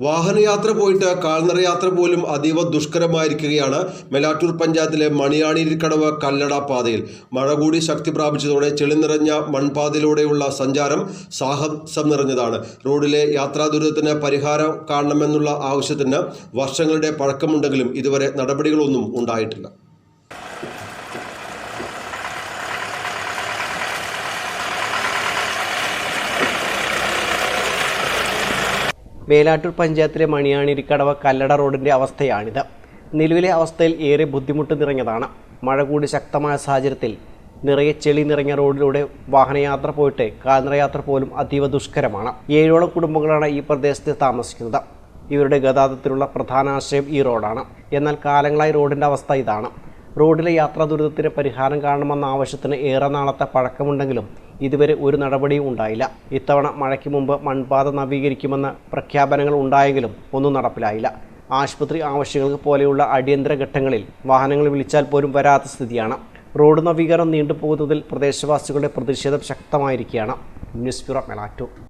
വാഹനയാത്ര പോയിട്ട് കാൽനട യാത്ര പോലും അതീവ ദുഷ്കരമായിരിക്കുകയാണ് മെലാറ്റൂർ പഞ്ചായത്തിലെ മണിയാണിരിക്കടവ് കല്ലട പാതയിൽ. മഴ കൂടി ശക്തി പ്രാപിച്ചതോടെ ചെളി നിറഞ്ഞ മൺപാതയിലൂടെയുള്ള സഞ്ചാരം സാഹസം നിറഞ്ഞതാണ്. റോഡിലെ യാത്രാ ദുരിതത്തിന് പരിഹാരം കാണണമെന്നുള്ള ആവശ്യത്തിന് വർഷങ്ങളുടെ പഴക്കമുണ്ടെങ്കിലും ഇതുവരെ നടപടികളൊന്നും ഉണ്ടായിട്ടില്ല. വേലാറ്റൂർ പഞ്ചായത്തിലെ മണിയാണിരിക്കടവ കല്ലട റോഡിന്റെ അവസ്ഥയാണിത്. നിലവിലെ അവസ്ഥയിൽ ഏറെ ബുദ്ധിമുട്ട് നിറഞ്ഞതാണ്. മഴ കൂടി ശക്തമായ സാഹചര്യത്തിൽ നിറയെ ചെളി നിറഞ്ഞ റോഡിലൂടെ വാഹനയാത്ര പോയിട്ട് കാൽനടയാത്ര പോലും അതീവ ദുഷ്കരമാണ്. ഏഴോളം കുടുംബങ്ങളാണ് ഈ പ്രദേശത്ത് താമസിക്കുന്നത്. ഇവരുടെ ഗതാഗതത്തിലുള്ള പ്രധാന ആശയം ഈ റോഡാണ്. എന്നാൽ കാലങ്ങളായി റോഡിന്റെ അവസ്ഥ ഇതാണ്. റോഡിലെ യാത്രാ ദുരിതത്തിന് പരിഹാരം കാണണമെന്ന ആവശ്യത്തിന് ഏറെ നാളത്തെ പഴക്കമുണ്ടെങ്കിലും ഇതുവരെ ഒരു നടപടിയും ഉണ്ടായില്ല. ഇത്തവണ മഴയ്ക്ക് മുമ്പ് മൺപാത നവീകരിക്കുമെന്ന പ്രഖ്യാപനങ്ങൾ ഉണ്ടായെങ്കിലും ഒന്നും നടപ്പിലായില്ല. ആശുപത്രി ആവശ്യങ്ങൾക്ക് പോലെയുള്ള അടിയന്തര ഘട്ടങ്ങളിൽ വാഹനങ്ങൾ വിളിച്ചാൽ പോലും വരാത്ത സ്ഥിതിയാണ്. റോഡ് നവീകരണം നീണ്ടുപോകുന്നതിൽ പ്രദേശവാസികളുടെ പ്രതിഷേധം ശക്തമായിരിക്കുകയാണ്. News bureau Melattur.